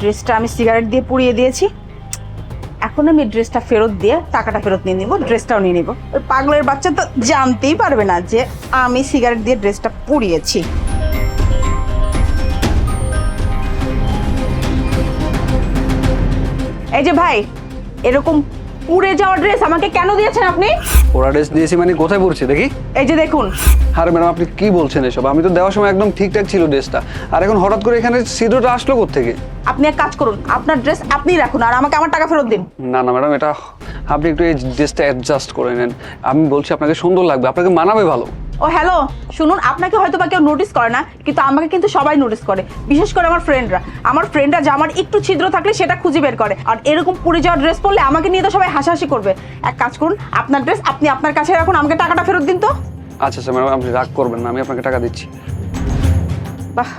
ড্রেসটা আমি সিগারেট দিয়ে পুড়িয়ে দিয়েছি। এখন আমি ড্রেসটা ফেরত দিয়ে টাকাটা ফেরত নিয়ে নিব, ড্রেসটাও নিয়ে নিব। ওই পাগলের বাচ্চা তো জানতেই পারবে না যে আমি সিগারেট দিয়ে ড্রেসটা পুড়িয়েছি। এই যে ভাই, এরকম পুড়ে যাওয়া ড্রেস আমাকে কেন দিয়েছেন আপনি? ওরা ড্রেস দিয়েছি মানে কোথায় পড়ছে দেখি? এই যে দেখুন। আরে ম্যাডাম আপনি কি বলছেন এসব? আমি তো দেওয়ার সময় একদম ঠিকঠাক ছিল ড্রেসটা আর এখন হঠাৎ করে এখানে সিদ্ধটা আসলো থেকে আপনি এক কাজ করুন আপনার ড্রেস আপনিই রাখুন আর আমাকে আমার টাকা ফেরত দিন। না না ম্যাডাম এটা আপনি একটু এই ড্রেসটা অ্যাডজাস্ট করে নেন। আমি বলছি আপনাকে সুন্দর লাগবে আপনাকে মানাবে ভালো। ও হ্যালো শুনুন আপনাকে হয়তো বা কেউ নোটিস করে না কিন্তু আমাকে কিন্তু সবাই নোটিস করে। বিশেষ করে আমার ফ্রেন্ডরা আমার ফ্রেন্ডরা জামার একটু ছিদ্র থাকলে সেটা খুঁজে বের করে। আর এরকম পুড়ে যাওয়া ড্রেস পরলে আমাকে নিয়ে তো সবাই হাসাহাসি করবে। এক কাজ করুন আপনার ড্রেস আপনি আপনার কাছে রাখুন আমাকে টাকাটা ফেরত দিন তো। আচ্ছা আচ্ছা ম্যাডাম আপনি রাগ করবেন না আমি আপনাকে টাকা দিচ্ছি। বাহ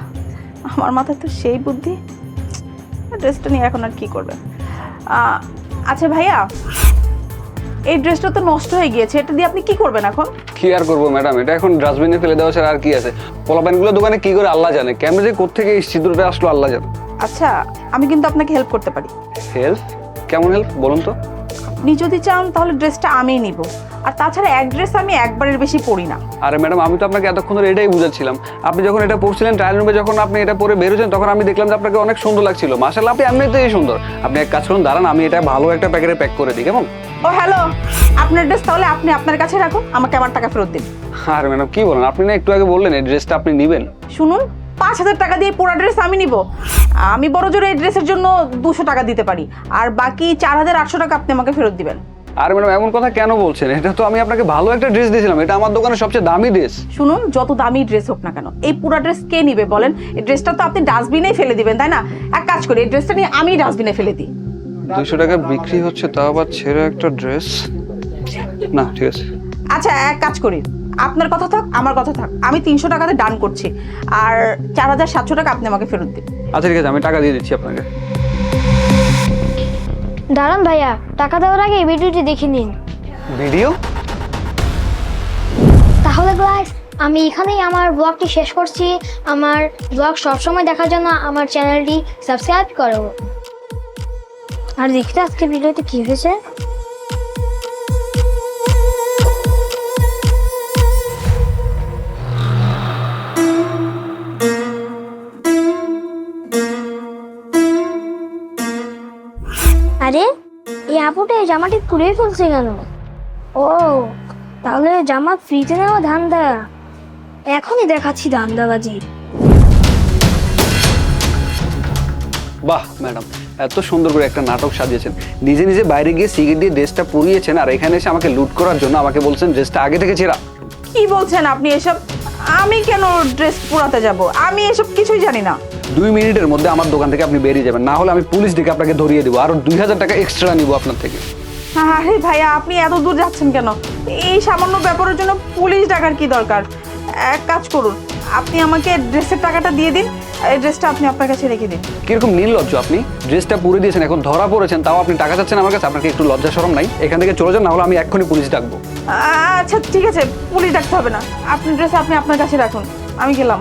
আমার মাথায় তো সেই বুদ্ধি। ড্রেসটা নিয়ে এখন আর কি করবে আচ্ছা ভাইয়া এই ড্রেসটা তো নষ্ট হয়ে গিয়েছে এটা দিয়ে আপনি কি করবেন এখন? কি আর করব ম্যাডাম এটা এখন ডাস্টবিনে ফেলে দেওয়া ছাড়া আর কি আছে? পোলাপানগুলো দোকানে কি করে আল্লাহ জানে? কেমন যে কোথেকে এই ছিদ্রটা আসলো আল্লাহ জানে। আচ্ছা আমি কিন্তু আপনাকে হেল্প করতে পারি। হেল্প কেমন হেল্প বলুন তো। আপনি যদি চান তাহলে ড্রেসটা আমিই নিব। আর তাছাড়া এক ড্রেস আমি একবারের বেশি পরি না। আরে ম্যাডাম আমি তো আপনাকে এতক্ষণ ধরে এটাই বুঝাচ্ছিলাম। আপনি যখন এটা পড়ছিলেন ট্রায়াল রুমে যখন আপনি এটা পরে বেরোছেন তখন আমি দেখলাম যে আপনাকে অনেক সুন্দর লাগছিল। মাসাল্লাহ আপনি এমনিতেই সুন্দর। আপনি এক কাজ করুন দাঁড়ান আমি এটা ভালো একটা প্যাকেটে প্যাক করে দিই কেমন? ও হ্যালো আপনার ড্রেস তাহলে আপনি আপনার কাছে রাখুন আমাকে আমার টাকা ফেরত দিন। আর ম্যাডাম কি বলেন? আপনি না একটু আগে বললেন এই ড্রেসটা আপনি নেবেন। শুনুন পাঁচ হাজার টাকা দিয়ে পুরো ড্রেস আমি নিব। আমি বড় জোরে এই ড্রেসের জন্য দুশো টাকা দিতে পারি। আর বাকি চার হাজার আটশো টাকা আপনি আমাকে ফেরত দিবেন। আর ম্যাডাম এমন কথা কেন বলছেন? এটা তো আমি আপনাকে ভালো একটা ড্রেস দিয়েছিলাম। এটা আমার দোকানের সবচেয়ে দামি ড্রেস শুনুন যত দামি ড্রেস হোক না কেন এই পুরো ড্রেস কে নিবে বলেন? এই ড্রেসটা তো আপনি ডাস্টবিনেই ফেলে দিবেন তাই না? এক কাজ করি এই ড্রেসটা নিয়ে আমি ডাস্টবিনে ফেলে দিই। দুইশো টাকা বিক্রি হচ্ছে তাও আবার ছেঁড়া একটা ড্রেস না ঠিক আছে। আচ্ছা এক কাজ করি। আপনার কথা থাক আমার কথা থাক। আমি তিনশো টাকাতে ডান করছি। আর চার হাজার সাতশো টাকা আপনি আমাকে ফেরত দিন। আচ্ছা ঠিক আছে আমি টাকা দিয়ে দিচ্ছি আপনাকে। দাঁড়ান ভাইয়া টাকা দেওয়ার আগে এই ভিডিওটি দেখে নিন। ভিডিও? তাহলে গাইস আমি এখানেই আমার ব্লগটি শেষ করছি। আমার ব্লগ সবসময় দেখার জন্য আমার চ্যানেলটি সাবস্ক্রাইব করো। আর দেখতে আজকে ভিডিওতে কি হয়েছে। আরে এই আপুটা এই জামাটি তুলে ফেলছে কেন? ও তাহলে জামা ফ্রিতে নেওয়া ধান্দা। এখনই দেখাচ্ছি ধান্দাবাজি। বাহ ম্যাডাম এত সুন্দর করে একটা নাটক সাজিয়েছেন। নিজে নিজে বাইরে গিয়ে সিগারেট দিয়ে ড্রেসটা পরিয়েছেন আর এখানে এসে আমাকে লুট করার জন্য আমাকে বলছেন ড্রেসটা আগে থেকে ছেঁড়া। কি বলছেন আপনি এসব? আমি কেন ড্রেস পুরাতে যাব? আমি এসব কিছুই জানি না। দুই মিনিটের মধ্যে আমার দোকান থেকে আপনি বেরিয়ে যাবেন। না হলে আমি পুলিশ ডেকে আপনাকে ধরিয়ে দেবো আর দুই হাজার টাকা এক্সট্রা নিবো আপনার থেকে। আরে ভাইয়া আপনি এত দূর যাচ্ছেন কেন? এই সামান্য ব্যাপারের জন্য পুলিশ ডাকার কি দরকার? এক কাজ করুন আপনি আমাকে ড্রেসের টাকাটা দিয়ে দিন এই ড্রেসটা আপনি আপনার কাছে রেখে দিন। কীরকম নির্লজ্জ আপনি? ড্রেসটা পুরে দিয়েছেন এখন ধরা পড়েছেন তাও আপনি টাকা চাচ্ছেন আমার কাছে? আপনাকে একটু লজ্জা সরম নাই? এখান থেকে চলে যান না হলে আমি এক্ষুনি পুলিশ ডাকবো। আচ্ছা ঠিক আছে পুলিশ ডাকতে হবে না। আপনি ড্রেস আপনি আপনার কাছে রাখুন আমি গেলাম।